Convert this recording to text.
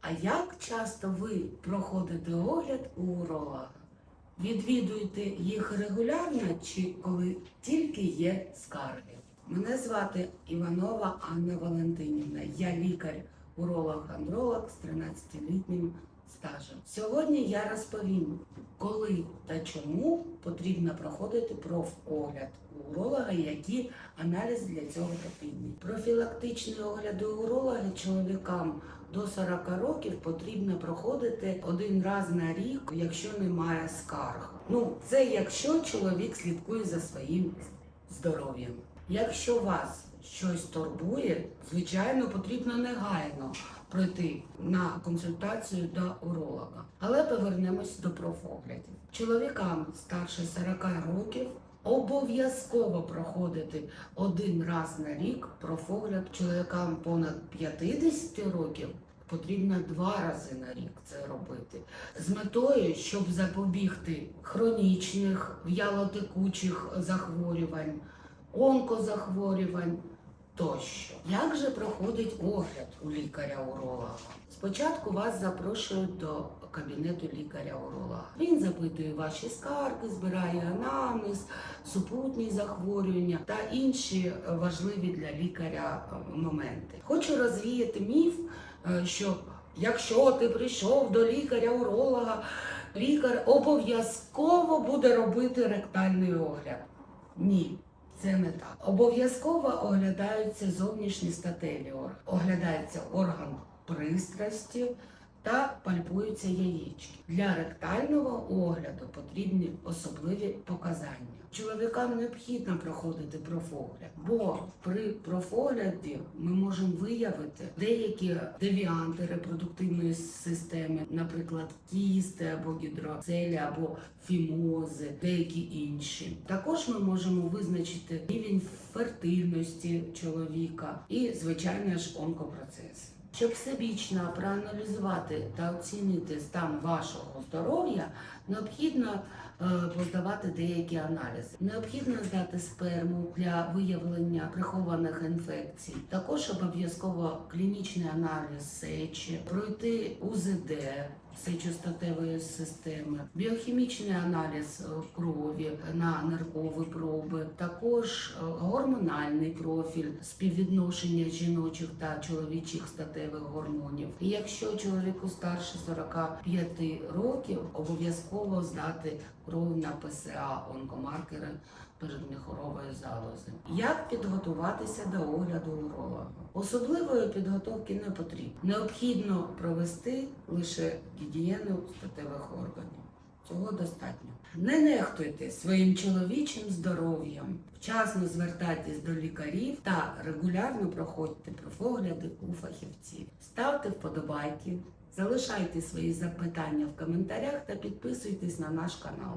А як часто ви проходите огляд у уролога? Відвідуєте їх регулярно чи коли тільки є скарги? Мене звати Іванова Анна Валентинівна. Я лікар, уролог-андролог з 13-літнім стажем. Сьогодні я розповім, коли та чому потрібно проходити профогляд у уролога, які аналізи для цього потрібні. Профілактичні огляди уролога чоловікам до 40 років потрібно проходити один раз на рік, якщо немає скарг. Ну, це якщо чоловік слідкує за своїм здоров'ям. Якщо вас щось турбує, звичайно, потрібно негайно пройти на консультацію до уролога. Але повернемось до профоглядів. Чоловікам старше 40 років обов'язково проходити один раз на рік профогляд. Чоловікам понад 50 років потрібно два рази на рік це робити з метою, щоб запобігти хронічних в'ялотекучих захворювань, онкозахворювань тощо. Як же проходить огляд у лікаря-уролога? Спочатку вас запрошують до кабінету лікаря-уролога. Він запитує ваші скарги, збирає анамнез, супутні захворювання та інші важливі для лікаря е, моменти. Хочу розвіяти міф, е, що якщо ти прийшов до лікаря-уролога, лікар обов'язково буде робити ректальний огляд. Ні. Це не так. Обов'язково оглядаються зовнішні статеві органи. Оглядається орган пристрасті та пальпуються яєчки. Для ректального огляду потрібні особливі показання. Чоловікам необхідно проходити профогляд, бо при профогляді ми можемо виявити деякі девіанти репродуктивної системи, наприклад, кісти або гідроцелі, або фімози, деякі інші. Також ми можемо визначити рівень фертильності чоловіка і, звичайно ж, онкопроцеси. Щоб всебічно проаналізувати та оцінити стан вашого здоров'я, необхідно е, поздавати деякі аналізи. Необхідно здати сперму для виявлення прихованих інфекцій. Також обов'язково клінічний аналіз сечі, пройти УЗД сечостатевої системи, біохімічний аналіз е, крові на ниркові проби, також е, гормональний профіль, співвідношення жіночих та чоловічих статевих гормонів. І якщо чоловіку старше 45 років, обов'язково здати кров на ПСА, онкомаркери передміхорової залози. Як підготуватися до огляду уролога? Особливої підготовки не потрібно. Необхідно провести лише гігієну статевих органів. Цього достатньо. Не нехтуйте своїм чоловічим здоров'ям, вчасно звертайтесь до лікарів та регулярно проходьте профогляди у фахівців. Ставте вподобайки, залишайте свої запитання в коментарях та підписуйтесь на наш канал.